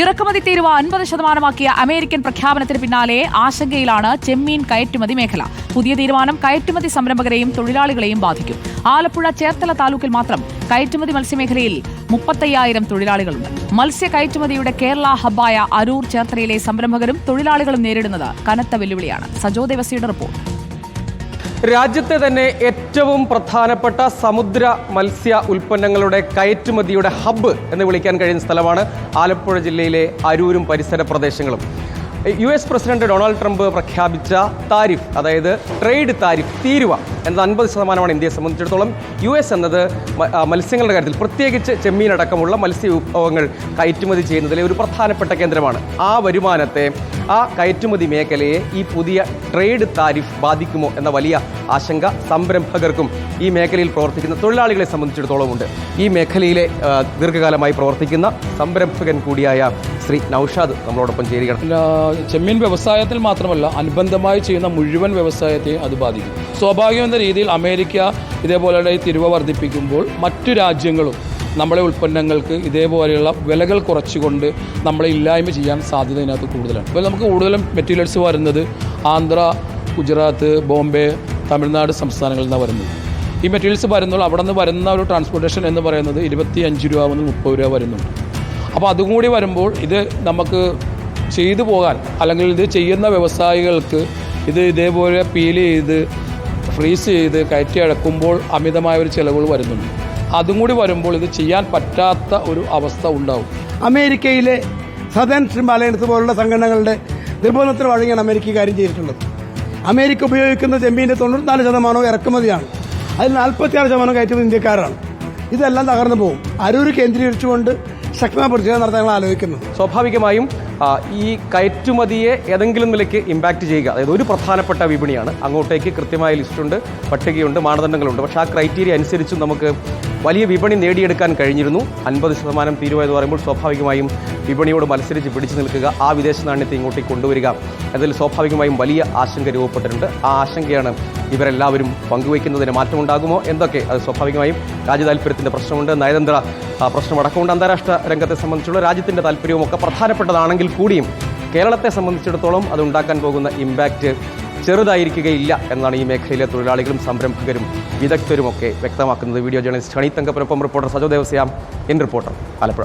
ഇറക്കുമതി തീരുവ അൻപത് ശതമാനമാക്കിയ അമേരിക്കൻ പ്രഖ്യാപനത്തിന് പിന്നാലെ ആശങ്കയിലാണ് ചെമ്മീൻ കയറ്റുമതി മേഖല. പുതിയ തീരുമാനം കയറ്റുമതി സംരംഭകരെയും തൊഴിലാളികളെയും ബാധിക്കും. ആലപ്പുഴ ചേർത്തല താലൂക്കിൽ മാത്രം കയറ്റുമതി മത്സ്യമേഖലയിൽ മുപ്പത്തയ്യായിരം തൊഴിലാളികളുണ്ട്. മത്സ്യ കയറ്റുമതിയുടെ കേരള ഹബ്ബായ അരൂർ ചേർത്തലയിലെ സംരംഭകരും തൊഴിലാളികളും നേരിടുന്നത് കനത്ത വെല്ലുവിളിയാണ്. സജോ ദേവസിയുടെ റിപ്പോർട്ട്. രാജ്യത്തെ തന്നെ ഏറ്റവും പ്രധാനപ്പെട്ട സമുദ്ര മത്സ്യ ഉൽപ്പന്നങ്ങളുടെ കയറ്റുമതിയുടെ ഹബ്ബ് എന്ന് വിളിക്കാൻ കഴിയുന്ന സ്ഥലമാണ് ആലപ്പുഴ ജില്ലയിലെ അരൂരും പരിസര പ്രദേശങ്ങളും. U S president Donald Trump പ്രഖ്യാപിച്ച താരിഫ് അതായത് ട്രേഡ് താരിഫ് തീരുവ എന്നത് അൻപത് ശതമാനമാണ് ഇന്ത്യയെ സംബന്ധിച്ചിടത്തോളം. യു എസ് എന്നത് മത്സ്യങ്ങളുടെ കാര്യത്തിൽ പ്രത്യേകിച്ച് ചെമ്മീനടക്കമുള്ള മത്സ്യ വിഭവങ്ങൾ കയറ്റുമതി ചെയ്യുന്നതിലെ ഒരു പ്രധാനപ്പെട്ട കേന്ദ്രമാണ്. ആ വരുമാനത്തെ ആ കയറ്റുമതി മേഖലയെ ഈ പുതിയ ട്രേഡ് താരിഫ് ബാധിക്കുമോ എന്ന വലിയ ആശങ്ക സംരംഭകർക്കും ഈ മേഖലയിൽ പ്രവർത്തിക്കുന്ന തൊഴിലാളികളെ സംബന്ധിച്ചിടത്തോളം ഉണ്ട് ഈ മേഖലയിലെ ദീർഘകാലമായി പ്രവർത്തിക്കുന്ന സംരംഭകൻ കൂടിയായ ശ്രീ നൌഷാദ് നമ്മളോടൊപ്പം ചേരുകയാണ്. ചെമ്മീൻ വ്യവസായത്തിൽ മാത്രമല്ല അനുബന്ധമായി ചെയ്യുന്ന മുഴുവൻ വ്യവസായത്തെയും അത് ബാധിക്കും. സ്വാഭാവികം എന്ന രീതിയിൽ അമേരിക്ക ഇതേപോലെയുള്ള ഈ തിരുവ വർദ്ധിപ്പിക്കുമ്പോൾ മറ്റു രാജ്യങ്ങളും നമ്മളെ ഉൽപ്പന്നങ്ങൾക്ക് ഇതേപോലെയുള്ള വിലകൾ കുറച്ചുകൊണ്ട് നമ്മളെ ഇല്ലായ്മ ചെയ്യാൻ സാധ്യത ഇതിനകത്ത് കൂടുതലാണ്. ഇപ്പോൾ നമുക്ക് കൂടുതലും മെറ്റീരിയൽസ് വരുന്നത് ആന്ധ്ര ഗുജറാത്ത് ബോംബെ തമിഴ്നാട് സംസ്ഥാനങ്ങളിൽ നിന്നാണ് വരുന്നത്. ഈ മെറ്റീരിയൽസ് വരുന്നുള്ളൂ അവിടെ നിന്ന് വരുന്ന ഒരു ട്രാൻസ്പോർട്ടേഷൻ എന്ന് പറയുന്നത് ഇരുപത്തി അഞ്ച് രൂപ മുതൽ മുപ്പത് രൂപ വരുന്നുണ്ട്. അപ്പോൾ അതും കൂടി വരുമ്പോൾ ഇത് നമുക്ക് ചെയ്തു പോകാൻ അല്ലെങ്കിൽ ഇത് ചെയ്യുന്ന വ്യവസായികൾക്ക് ഇത് ഇതേപോലെ പീൽ ചെയ്ത് ഫ്രീസ് ചെയ്ത് കയറ്റി അടക്കുമ്പോൾ അമിതമായ ഒരു ചിലവുകൾ വരുന്നുണ്ട്. അതും കൂടി വരുമ്പോൾ ഇത് ചെയ്യാൻ പറ്റാത്ത ഒരു അവസ്ഥ ഉണ്ടാവും. അമേരിക്കയിലെ സദൻ അലയൻസ് പോലുള്ള സംഘടനകളുടെ നിർബന്ധത്തിന് വഴങ്ങിയാണ് അമേരിക്ക കാര്യം ചെയ്തിട്ടുള്ളത്. അമേരിക്ക ഉപയോഗിക്കുന്ന ചെമ്മീന്റെ തൊണ്ണൂറ്റിനാല് ശതമാനവും ഇറക്കുമതിയാണ്. അതിൽ നാൽപ്പത്തിയാറ് ശതമാനം കയറ്റുന്നത് ഇന്ത്യക്കാരാണ്. ഇതെല്ലാം തകർന്നു പോകും. അരൂർ കേന്ദ്രീകരിച്ചുകൊണ്ട് ശക്തമായ പ്രതിഷേധം നടത്താൻ ഞങ്ങൾ ആലോചിക്കുന്നത് സ്വാഭാവികമായും ഈ കയറ്റുമതിയെ ഏതെങ്കിലും നിലയ്ക്ക് ഇമ്പാക്റ്റ് ചെയ്യുക. അതായത് ഒരു പ്രധാനപ്പെട്ട വിപണിയാണ്. അങ്ങോട്ടേക്ക് കൃത്യമായ ലിസ്റ്റുണ്ട് പട്ടികയുണ്ട് മാനദണ്ഡങ്ങളുണ്ട്. പക്ഷേ ആ ക്രൈറ്റീരിയ അനുസരിച്ചും നമുക്ക് വലിയ വിപണി നേടിയെടുക്കാൻ കഴിഞ്ഞിരുന്നു. അൻപത് ശതമാനം തീരുവെന്ന് പറയുമ്പോൾ സ്വാഭാവികമായും വിപണിയോട് മത്സരിച്ച് പിടിച്ചു നിൽക്കുക ആ വിദേശ നാണ്യത്തെ ഇങ്ങോട്ടേക്ക് കൊണ്ടുവരിക. അതിൽ സ്വാഭാവികമായും വലിയ ആശങ്ക രൂപപ്പെട്ടിട്ടുണ്ട്. ആ ആശങ്കയാണ് ഇവരെല്ലാവരും പങ്കുവയ്ക്കുന്നതിന് മാറ്റമുണ്ടാകുമോ? എന്തൊക്കെ? അത് സ്വാഭാവികമായും രാജ്യതാല്പര്യത്തിന്റെ പ്രശ്നമുണ്ട്. നയതന്ത്ര പ്രശ്നമടക്കമുണ്ട്. അന്താരാഷ്ട്ര രംഗത്തെ സംബന്ധിച്ചുള്ള രാജ്യത്തിന്റെ താല്പര്യവും ഒക്കെ പ്രധാനപ്പെട്ടതാണെങ്കിൽ കൂടിയും കേരളത്തെ സംബന്ധിച്ചിടത്തോളം അത് ഉണ്ടാക്കാൻ പോകുന്ന ഇമ്പാക്റ്റ് ചെറുതായിരിക്കുകയില്ല എന്നാണ് ഈ മേഖലയിലെ തൊഴിലാളികളും സംരംഭകരും വിദഗ്ധരുമൊക്കെ വ്യക്തമാക്കുന്നത്. വീഡിയോ ജേർണലിസ്റ്റ് ഹണി തങ്കപ്പനൊപ്പം reporter Sajo ദേവസ്യാം. In reporter Alappuzha.